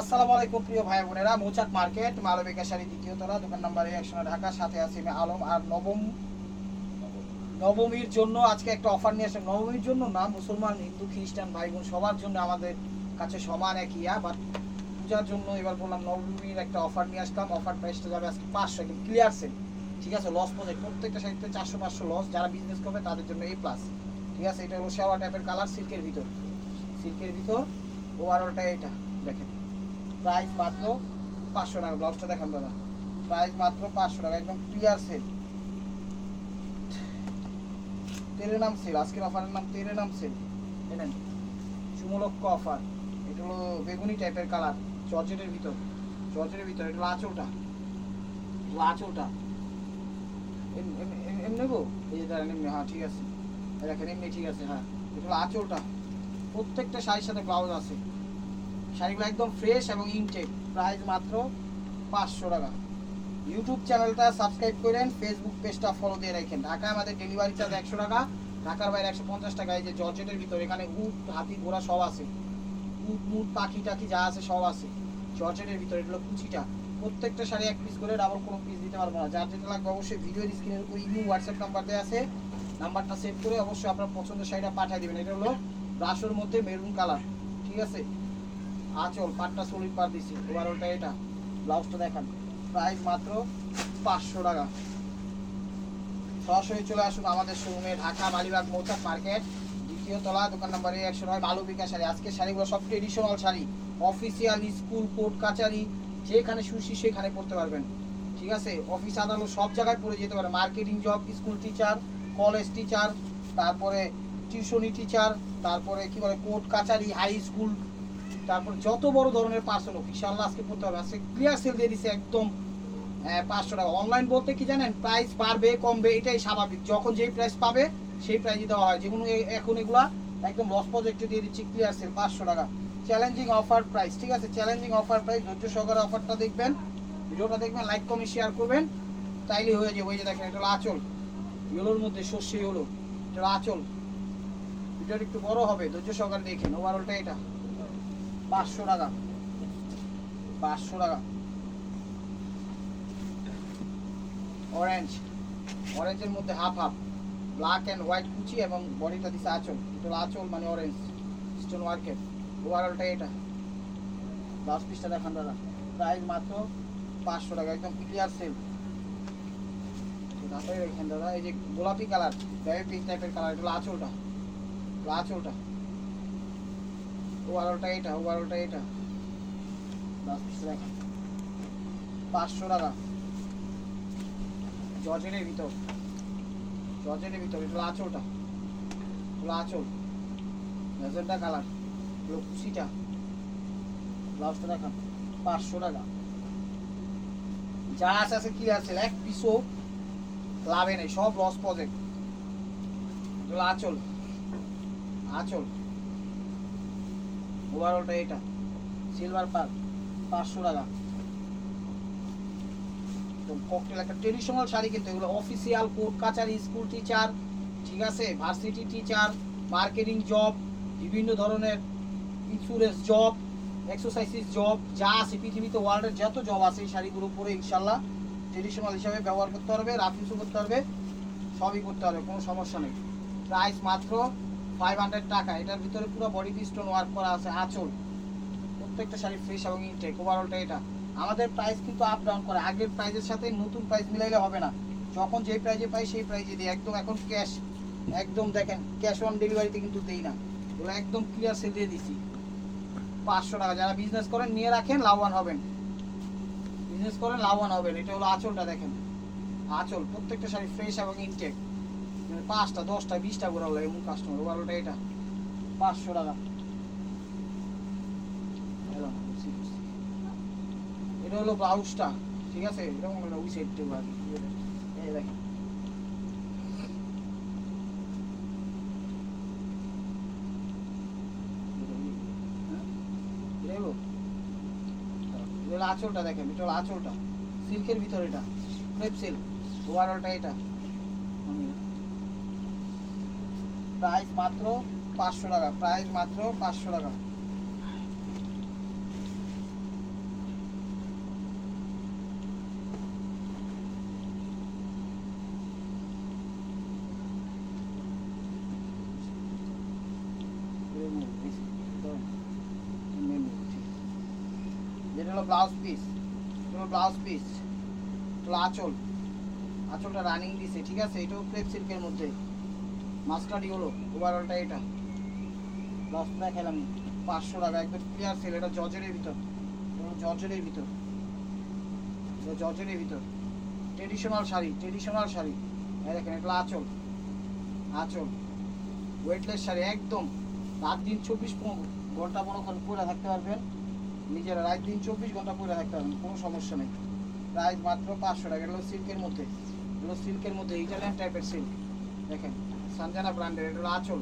আসসালামু আলাইকুম প্রিয় ভাই বোনেরা মৌচাক মার্কেট মালবিকা দ্বিতীয় তলা, দোকান নাম্বার একশো ঢাকা, সাথে আছি আমি আলম। আর নবম নবমীর জন্য আজকে একটা অফার নিয়ে আসলাম। নবমীর জন্য না, মুসলমান, হিন্দু, খ্রিস্টান ভাই বোন সবার জন্য আমাদের কাছে সমান একই ইয়া বাট পূজার জন্য এবার বললাম নবমীর একটা অফার নিয়ে আসলাম। অফার প্রাইসটা যাবে আজকে পাঁচশো, একদম ক্লিয়ার সেল ঠিক আছে? লস প্রজেক্ট প্রত্যেকটা সাইডে চারশো, পাঁচশো লস যারা বিজনেস করবে তাদের জন্য এই প্লাস ঠিক আছে? এটা হলো শেওয়া টাইপের কালার সিল্কের ভিতর। সিল্কের ভিতর ওভারঅলটা এটা। দেখেন। প্রাইস মাত্র পাঁচশো টাকা, ব্লাউজটা দেখান দাদা। প্রাইস মাত্র পাঁচশো টাকা, একদম ক্লিয়ার সেল তেরে নাম সেল আজকের অফারের নাম তেরে নাম সেল জানেন সুমলক্ষ অফার এটা হলো বেগুনি টাইপের কালার জর্জেটের ভিতর। জর্জেটের ভিতর, এটা হলো আঁচলটা। এটা আঁচলটা। এম- এম- এম- এম নেব? এই যে দাঁড়ান এমনি হ্যাঁ ঠিক আছে। দেখেন এমনি ঠিক আছে হ্যাঁ। এটা হলো আঁচলটা। প্রত্যেকটা শাড়ির সাথে ব্লাউজ আছে। শাড়িগুলো একদম ফ্রেশ এবং ইনটেক প্রাইস মাত্র পাঁচশো টাকা। ইউটিউব চ্যানেলটা সাবস্ক্রাইব করেন ফেসবুক পেজটা ফলো দিয়ে রাখেন। ঢাকায় আমাদের ডেলিভারি চার্জ একশো টাকা, ঢাকার বাইরে একশো পঞ্চাশ টাকা। এই যে জর্জেটের ভিতরে এখানে উট, হাতি, ঘোড়া সব আছে। উট, মুট, পাখি, টাখি যা আছে সব আছে। জর্জেটের ভিতর এগুলো কুচিটা। প্রত্যেকটা শাড়ি এক পিস করে ডাবল কোনো পিস দিতে পারব না। যার যেটা লাগবে অবশ্যই ভিডিওর স্ক্রিনের উপর ইমো হোয়াটসঅ্যাপ নাম্বার দেওয়া আছে। নাম্বারটা সেভ করে অবশ্যই আপনার পছন্দের শাড়িটা পাঠিয়ে দেবেন। এটা হলো ব্রাশোর মধ্যে মেরুন কালার ঠিক আছে? আঁচল, পাটটা সলিড পার দিছি। ওভারঅলটা এটা ব্লাউজটা দেখান। প্রাইস মাত্র পাঁচশো টাকা। সরাসরি চলে আসুন আমাদের শোরুমে ঢাকা মালিবাগ মৌচাক মার্কেট, দ্বিতীয় তলা, দোকান নাম্বারে একশো নয় মালবিকা শাড়ি আজকে শাড়িগুলো সব traditional sari. Official school court কাচারি, যেখানে সুশি সেখানে পড়তে পারবেন। ঠিক আছে? অফিস আদালত সব জায়গায় পড়ে যেতে পারে। Marketing job school teacher college teacher তারপরে টিউশনি টিচার তারপরে কি বলে কোর্ট কাচারি হাই স্কুল তারপর যত বড় ধরনের পার্সেল হোক ইনশাল্লাহ আজকে পড়তে হবে। আজকে ক্লিয়ার সেল দিয়ে দিছে একদম পাঁচশো টাকা। অনলাইন বলতে কি জানেন প্রাইস বাড়বে, কমবে, এটাই স্বাভাবিক। যখন যেই প্রাইস পাবে, সেই প্রাইসই দেওয়া হয়। যেগুলো এখন এগুলা একদম লস প্রজেক্টে দিয়ে দিচ্ছি ক্লিয়ার সেল পাঁচশো টাকা। চ্যালেঞ্জিং অফার প্রাইস ঠিক আছে? চ্যালেঞ্জিং অফার প্রাইস ধৈর্য সহকারে অফারটা দেখবেন। ভিডিওটা দেখবেন লাইক কমেন্ট শেয়ার করবেন। তাইলে হয়ে যাবে। ওই যে দেখেন, এটা আচল। ইয়েলোর মধ্যে সর্ষে হলো এটা আঁচল। ভিডিওটা একটু বড় হবে, ধৈর্য সহকারে দেখেন। ওভারঅলটা এটা। পাঁচশো টাকা। পাঁচশো টাকা। অরেঞ্জ অরেঞ্জের মধ্যে half half black and white কুচি এবং বডিটা দিছে আঁচল। এটা আঁচল মানে অরেঞ্জ স্টোন ওয়ার্কের ওভারঅলটা এটা। দশ পিসটা দেখান দাদা। প্রাইস মাত্র পাঁচশো টাকা। একদম ক্লিয়ার সেল তারপরে রেখেন দাদা, এই যে গোলাপি কালার বেবি টাইপের কালার এটা আঁচলটা। আঁচলটা। ওভারঅলটা এটা ওভারঅলটা এটা। পাঁচশো টাকা। জর্জেনের ভিতর। জর্জেনের ভিতর এটা আঁচলটা হলো আঁচল মেজেন্টা কালার। হলো কুচিটা ব্লাউজটা দেখান, পাঁচশো টাকা। যা আছে আছে, কি আছে, এক পিসও লাভে নেই, সব লস প্রজেক্ট হলো আঁচল আঁচল ওভারঅলটা এটা। সিলভার পার, পাঁচশো টাকা। তো ককটেল একটা ট্রেডিশনাল শাড়ি কিন্তু, এগুলো অফিসিয়াল কোর্ট কাচারি স্কুল টিচার ঠিক আছে? ভার্সিটি টিচার মার্কেটিং জব বিভিন্ন ধরনের ইন্স্যুরেন্স জব এক্সারসাইজিস জব যা আছে পৃথিবীতে ওয়ার্ল্ডের যত জব আছে, এই শাড়িগুলো পরে ইনশাল্লাহ ট্রেডিশনাল হিসাবে ব্যবহার করতে পারবে রাফিউজও করতে পারবে, সবই করতে পারবে, কোনো সমস্যা নেই। প্রাইস মাত্র ফাইভ হান্ড্রেড টাকা, এটার ভিতরে পুরো বডি স্টোন ওয়ার্ক করা আছে, আঁচল। প্রত্যেকটা শাড়ি ফ্রেশ এবং ইনটেক ওভারঅলটা এটা। আমাদের প্রাইস কিন্তু আপ ডাউন করে, আগের প্রাইসের সাথে নতুন প্রাইস মিলাইলে হবে না। যখন যেই প্রাইজে পাই, সেই প্রাইজে দিই। একদম এখন ক্যাশ একদম দেখেন ক্যাশ অন ডেলিভারিতে কিন্তু দেই না। এগুলো একদম ক্লিয়ার সেল দিয়ে দিচ্ছি পাঁচশো টাকা। যারা বিজনেস করেন, নিয়ে রাখেন, লাভবান হবেন। বিজনেস করেন, লাভবান হবেন। এটা হলো আঁচলটা দেখেন। আঁচল, প্রত্যেকটা শাড়ি ফ্রেশ এবং ইনটেক পাঁচটা, দশটা, বিশটা করে হলো এমন কাস্টমার ওভারঅলটা এটা, পাঁচশো টাকা। এটা হলো ব্লাউজটা, ঠিক আছে মনে হয় ওই সাইড আর। এই দেখেন হলো? হলো আঁচলটা দেখেন, এটা হলো আঁচলটা, সিল্কের ভিতর এটা, ক্রেপ সিল্ক ওভারঅলটা এটা প্রাইস মাত্র পাঁচশো টাকা প্রাইস মাত্র পাঁচশো টাকা। যেটা হলো blouse piece blouse piece running দিছে ঠিক আছে? এটাও ক্রেপ সিল্কের মধ্যে। মাস্টারই হলো ওভারঅলটা এটা। ব্লাউজ খেলাম পাঁচশো টাকা, একদম ক্লিয়ার সেল এটা জর্জের ভিতর। জর্জের ভিতর। এটা জর্জের ভিতর। Traditional sari traditional sari. এই দেখেন এটা আঁচল। আঁচল। ওয়েটলেস শাড়ি, একদম। রাত দিন চব্বিশ ঘণ্টা মনে করেন পরে থাকতে পারবেন। নিজেরা রাত দিন চব্বিশ ঘণ্টা পরে থাকতে পারবেন, কোনো সমস্যা নেই। প্রাইস মাত্র পাঁচশো টাকা এগুলো সিল্কের মধ্যে। এগুলো সিল্কের মধ্যে ইটালিয়ান টাইপের সিল্ক দেখেন সানজানা ব্র্যান্ডের এটা আঁচল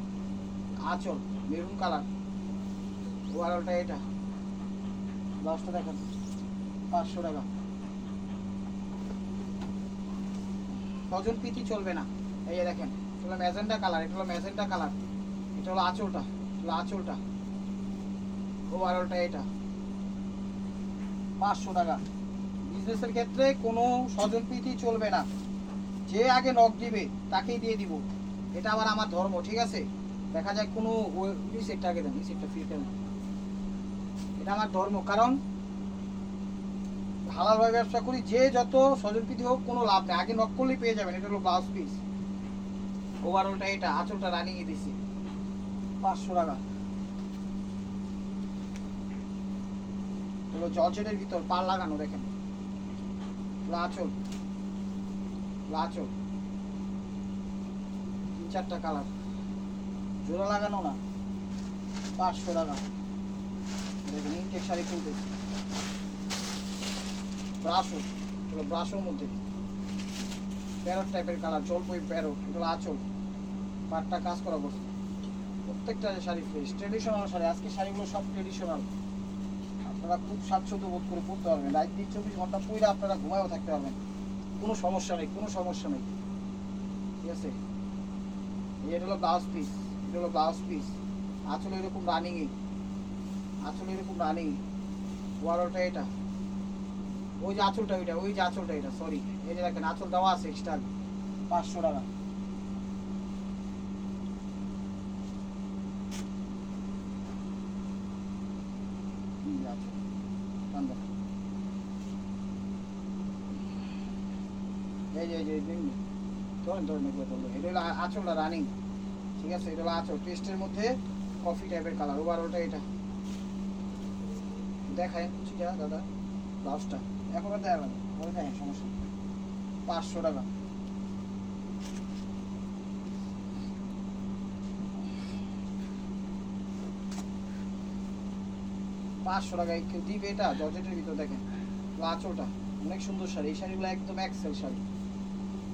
আঁচল মেরুন কালার ওয়ারলটা এটা। ব্লাউজটা দেখেন, পাঁচশো টাকা। কজন পিতি চলবে না। এই দেখেন এটা হলো ম্যাজেন্টা কালার এটা হলো ম্যাজেন্টা কালার এটা হলো আঁচলটা এটা আঁচলটা। ওভারঅলটা এটা। পাঁচশো টাকা। বিজনেসের ক্ষেত্রে কোনো স্বজন প্রীতি চলবে না। যে আগে নখ দিবে, তাকেই দিয়ে দিব। এটা আবার আমার ধর্ম, ঠিক আছে? দেখা যায় কোনো রিসেটটা আগে দেন রিসেটটা ফ্রি দেন এটা আমার ধর্ম, কারণ হালালভাবে ব্যবসা করি, যে যত স্বজন হোক, কোনো লাভ নেই। আগে নক করলেই পেয়ে যাবেন, এটা হলো ব্লাউজ পিস ওভারঅলটা এটা, আঁচলটা রানিয়ে দিছি। পাঁচশো টাকা। হলো জর্জেটের ভিতর পাল লাগানো, দেখেন। লাচল লাচল চারটা কালার জোড়া লাগানো না, পাঁচশো টাকা। দেখেন ইনটেক শাড়ি কিনতেছি ব্রাশও এগুলো ব্রাশোর মধ্যে। প্যারট টাইপের কালার জলপই প্যারট এগুলো আচল। পাটটা কাজ করা বসে প্রত্যেকটা শাড়ি ফ্রেশ ট্রেডিশনাল শাড়ি, আজকে শাড়িগুলো সব ট্রেডিশনাল আপনারা খুব স্বাচ্ছন্দ্য বোধ করে পড়তে পারবেন। রাত দিন চব্বিশ ঘণ্টা পরে আপনারা ঘুমায়ও থাকতে পারবেন। কোনো সমস্যা নেই, কোনো সমস্যা নেই। ঠিক আছে? এটা হলো ব্লাউজ পিস এটা হলো ব্লাউজ পিস আঁচল এরকম রানিংই আঁচল এরকম রানিং ওয়ারোটা এটা। ওই যে আঁচলটা ওইটা ওই যে আঁচলটা এটা সরি এই যে দেখেন আঁচল দেওয়া আছে এক্সট্রা পাঁচশো টাকা। এই যে এই যে, ধরেন ধরেন এগুলো ধরলো এটা হলো আঁচলটা রানিং ঠিক আছে, এটা হলো আঁচল। পেস্টের মধ্যে কফি টাইপের কালার ওভারঅলটা এটা। দেখায় কুচিটা দাদা ব্লাউজটা এখন দেখাবেন পরে দেখেন সমস্যা পাঁচশো টাকা। পাঁচশো টাকায় কেউ দিবে এটা জর্জেটের ভিতর দেখেন। লাচোটা অনেক সুন্দর শাড়ি, এই শাড়িগুলো একদম এক্সেল শাড়ি।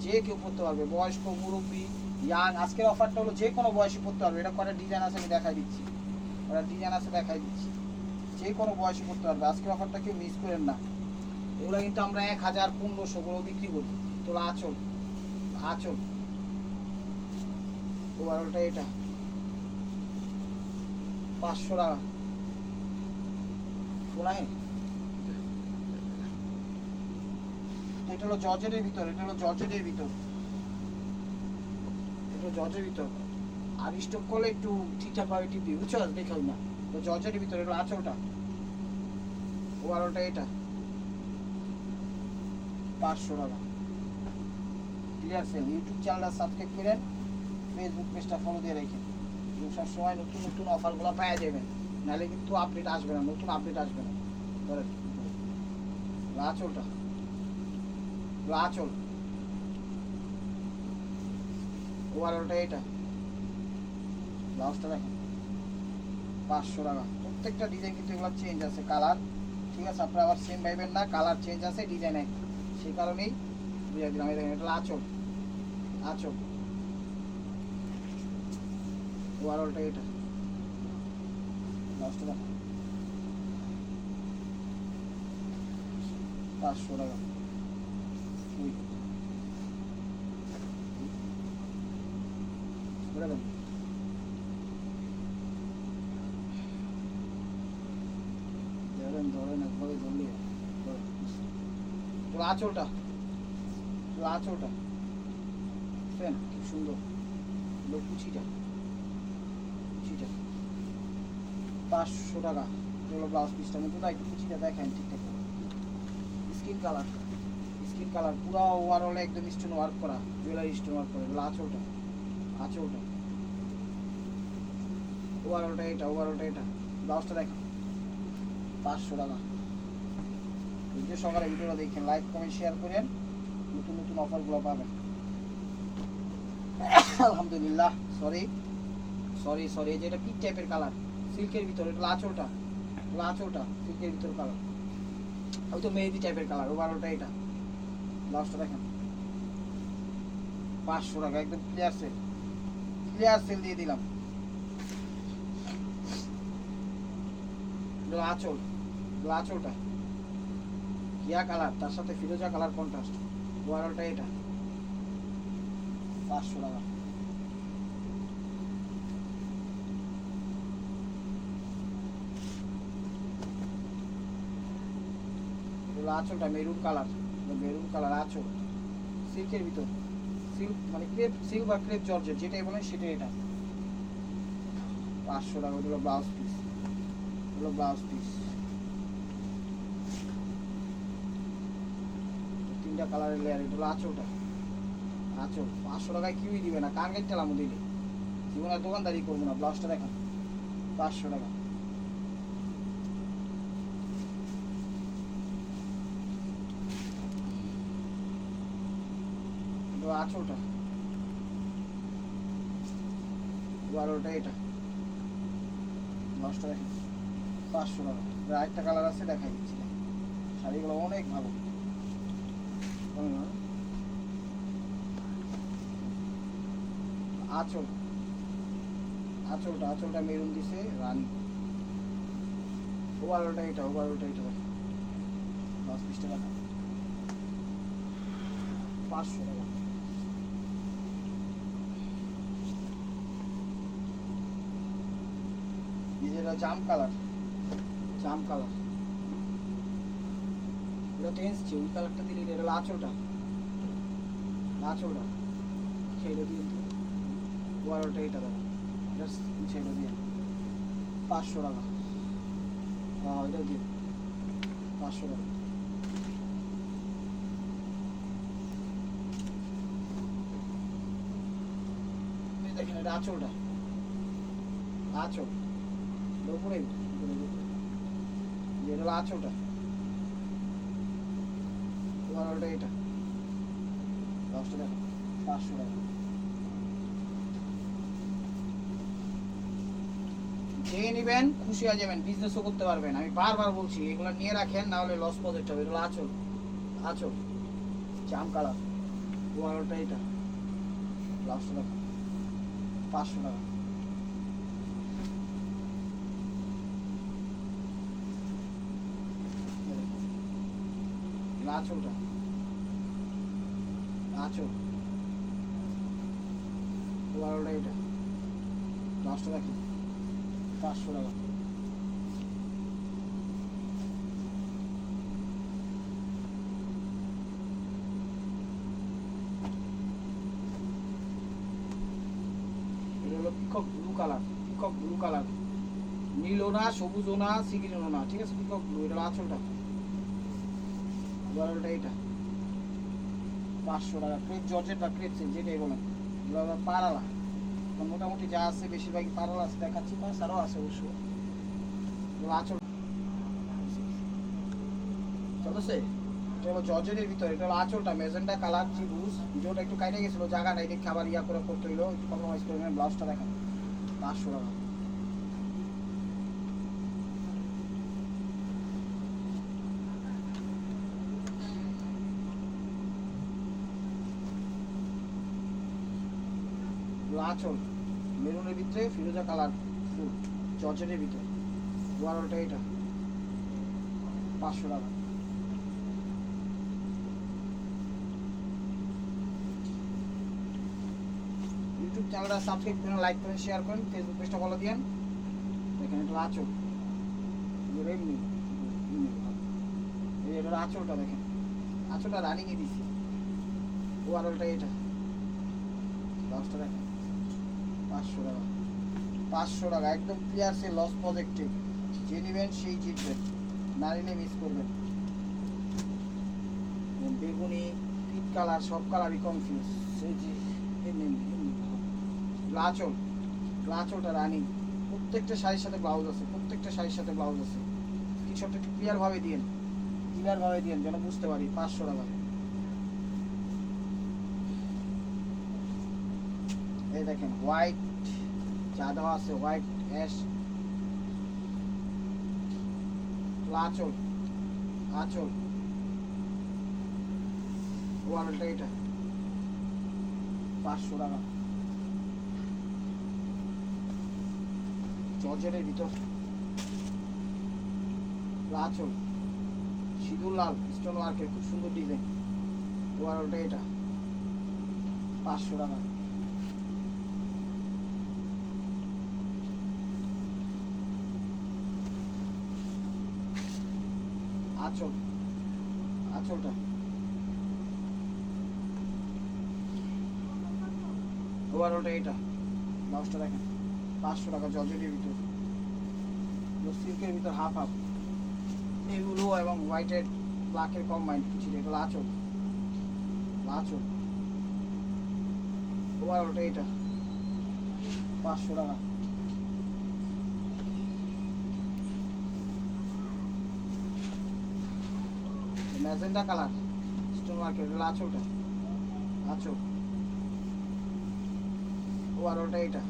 যে কেউ পড়তে পারবে, বয়স্ক মুরব্বী, ইয়াং, আজকের অফারটা হলো যে কোনো বয়সে পড়তে পারবে। এটা কটা ডিজাইন আছে আমি দেখাই দিচ্ছি। ওটা ডিজাইন আছে দেখাই দিচ্ছি। যে কোনো বয়সে পড়তে পারবে। আজকের অফারটা কেউ মিস করেন না। এগুলো কিন্তু আমরা এক হাজার পনেরোশো করে বিক্রি করি। তোলা আচল। আচল। ওভারঅলটা এটা। পাঁচশো টাকা। শোনায়? এটা হলো জর্জেটের ভিতর, এটা হলো জর্জেটের ভিতর। এটা হলো জর্জের ভিতর। আর স্টক করলে একটু ঠিকঠাক ভাবে টিপি বুঝছ? দেখাও না। তো জর্জেটের ভিতর, এটা আঁচলটা ওভারঅলটা এটা। পাঁচশো টাকা। ক্লিয়ার সেল ইউটিউব চ্যানেলটা সাবস্ক্রাইব করেন। ফেসবুক পেজটা ফলো দিয়ে রেখেন এবং সবসময় নতুন নতুন অফারগুলো পাওয়া যাবেন নাহলে কিন্তু আপডেট আসবে না, নতুন আপডেট আসবে না। ধরেন। লাচলটা লাচল ওভারঅলটা এটা ব্লাউজটা দেখেন পাঁচশো টাকা। প্রত্যেকটা ডিজাইন কিন্তু এগুলো চেঞ্জ আছে। কালার ঠিক আছে? আপনারা আবার সেম পাইবেন না। কালার চেঞ্জ আছে ডিজাইন এক সেই কারণেই বুঝে দিলাম দেখেন। এটা আচল আচল ওভারঅলটা এটা লাস্টটা দেখো। পাঁচশো টাকা। ধরেন ধরেন খুব সুন্দর পাঁচশো টাকা ব্লাউজ পিসটা মতো না একটু কুচিটা দেখেন কালার স্কিন কালার পুরো ওভারঅলে একদম স্টোন ওয়ার্ক করা জুয়েলারি স্টোন ওয়ার্ক করা এগুলো আঁচলটা ওভারঅলটা এটা ওভারঅলটা এটা ব্লাউজটা দেখেন পাঁচশো টাকা। ভিডিও সকালে ভিডিওটা দেখেন লাইক কমেন্ট শেয়ার করেন। নতুন নতুন অফারগুলো পাবেন। আলহামদুলিল্লাহ সরি সরি সরি এই যে এটা পিক টাইপের কালার সিল্কের ভিতরে, এটা লাচোটা লাচোটা সিল্কের ভিতর কালার ওই তো মেহেদি টাইপের কালার ওভারঅলটা এটা ব্লাউজটা দেখেন। পাঁচশো টাকা, একদম ক্লিয়ার সেল ক্লিয়ার সেল দিয়ে দিলাম। আঁচল আঁচলটা। কিয়া কালার তার সাথে ফিরোজা কালার কন্ট্রাস্ট ওভারঅলটা এটা। পাঁচশো টাকা। আঁচলটা মেরুন কালার মেরুন কালার আঁচল। সিল্কের ভিতর। সিল্ক মানে ক্রেপ, সিল্ক বা ক্রেপ জর্জের যেটাই বলেন সেটাই এটা। পাঁচশো টাকা, ওগুলো ব্লাউজ পিস ওগুলো ব্লাউজ পিস তিনটা কালারের লেয়ার এটা হলো আঁচলটা আঁচল, পাঁচশো টাকায় কিউই দিবে না কান দিলাম দিলে? জীবনে দোকানদারি করব না ব্লাউজটা দেখান। পাঁচশো টাকা। আঁচলটা বারোটা এটা। দশটা দেখেন। পাঁচশো টাকা। আরেকটা কালার আছে, দেখাই দিচ্ছি। শাড়িগুলো অনেক ভালো। আঁচল। আঁচলটা আঁচলটা মেরুন দিছে, রানী। ওভারঅলটা এটা ওভারঅলটা এটা দশ, বিশ টাকা পাঁচশো টাকা। নিজেরা জাম কালার। জাম কালার। এটা তো এসছে, ওই কালারটা দিলে এটা আঁচলটা আঁচলটা ছেড়ে দিয়ে বারোটা এটা দাদা এটা ছেড়ে দিয়ে। পাঁচশো টাকা। হ্যাঁ এটা দিয়ে পাঁচশো টাকা। এই দেখেন, এটা আঁচলটা। আঁচল। উপরে নেবেন, খুশি হয়ে যাবেন বিজনেসও করতে পারবেন। আমি বারবার বলছি, এগুলো নিয়ে রাখেন, না হলে লস প্রজেক্ট হবে। এগুলো আচল আচল, জাম কালার বারোটা এটা। লাস্ট টাকা পাঁচশো টাকা। আচলটা আচল বারোটা এটা। লাস্টটা দেখেন পাঁচশো টাকা। Peacock blue colour peacock blue colour নীলও না সবুজও না সিগিনও না, ঠিক আছে? পিকক ব্লু এটা আঁচলটা এটা। পাঁচশো টাকা। জর্জেট বা বলেন মোটামুটি যা আছে বেশিরভাগই পারালা আছে, দেখাচ্ছি। আছে অবশ্য। জর্জেটের ভিতরে। আঁচলটা কালার একটু নাই দেখে আবার ইয়া করে করতে হইল। একটু করে ব্লাউজটা দেখেন। পাঁচশো টাকা এগুলো আঁচল মেরুনের ভিতরে ফিরোজা কালার ফুল, জর্জেটের ভিতরে। বারোটা এটা। পাঁচশো টাকা। ইউটিউব চ্যানেলটা সাবস্ক্রাইব করেন লাইক করেন শেয়ার করেন ফেসবুক পেজটা ফলো দিয়েন। দেখেন এটা আঁচল ভালো। এই যে এটা আঁচলটা দেখেন আঁচলটা রানিংয়ে দিছি। ওভারঅলটা এটা। দশটা দেখেন। পাঁচশো টাকা। পাঁচশো টাকা একদম ক্লিয়ার সে লস পজিটিভ যে নেবেন সেই জিতবেন না নিলে মিস করবেন বেগুনি পিট কালার সব কালারই কনফিউজ সেই যে লাচল লাচলটা রানিং প্রত্যেকটা শাড়ির সাথে ব্লাউজ আছে প্রত্যেকটা শাড়ির সাথে ব্লাউজ আছে। স্ক্রিনশটটা একটু ক্লিয়ারভাবে দিন ক্লিয়ারভাবে দিন যেন বুঝতে পারি পাঁচশো টাকা এই দেখেন হোয়াইট চা দেওয়া আছে হোয়াইট অ্যাশ আঁচল আঁচল। এটা পাঁচশো টাকা। জর্জেটের ভিতর। আঁচল, সিঁদুর লাল স্টোন ওয়ার্কের খুব সুন্দর ডিজাইন। ওয়ালটা এটা পাঁচশো টাকা। আঁচল। আঁচলটা। ওভারঅলটা এটা ব্লাউজটা দেখেন। পাঁচশো টাকা জর্জেটের ভিতর। সিল্কের ভিতর হাফ হাফ এগুলো এবং হোয়াইটের ব্ল্যাকের কম্বাইন্ড কিছু এটা আঁচল। আঁচল। ওভারঅলটা এটা পাঁচশো টাকা। Magenta colour. স্টোন মার্কেট এটা আঁচলটা আঁচল ওভারঅলটা এটা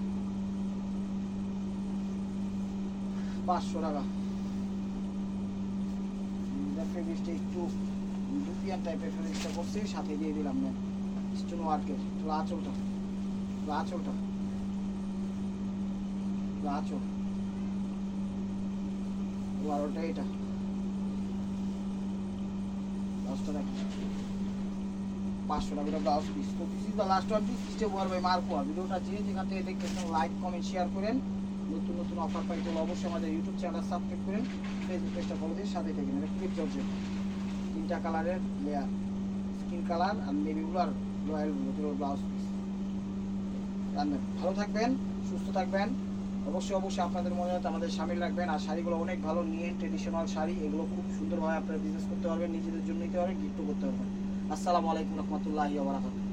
পাঁচশো টাকা। ফেব্রিক্সটা একটু দুপিয়ান টাইপের ফেব্রিক্সটা করছে, সাথে দিয়ে দিলাম না স্টোন এটা আঁচলটা এটা আঁচলটা এটা আঁচল ওভারঅলটা এটা ব্লাউজটা দেখেন পাঁচশো টাকা ব্লাউজ পিস। তো this is the last one piece stay where by মার্কোয়া ভিডিওটা যে যেখান থেকে দেখতেছেন লাইক কমেন্ট শেয়ার করেন। নতুন নতুন অফার পাইতে হলে অবশ্যই আমাদের ইউটিউব চ্যানেল সাবস্ক্রাইব করেন ফেসবুক পেজটা ফলো দিয়ে সাথে থাকেন। এটা ক্লিপ জর্জেট তিনটা কালারের লেয়ার স্কিন কালার আর নেভি ব্লু আর রয়্যাল ব্লু দুটো ব্লাউজ পিস ভালো থাকবেন, সুস্থ থাকবেন। অবশ্যই অবশ্যই আপনাদের মনে হয় আমাদের সামিল রাখবেন। আর শাড়িগুলো অনেক ভালো নিয়ে ট্রেডিশনাল শাড়ি। এগুলো খুব সুন্দরভাবে আপনারা বিজনেস করতে পারবেন, নিজেদের জন্য নিতে পারবেন গিফটও করতে পারবেন। আসসালামু আলাইকুম রহমতুল্লাহি ওয়া বারাকাতুহু।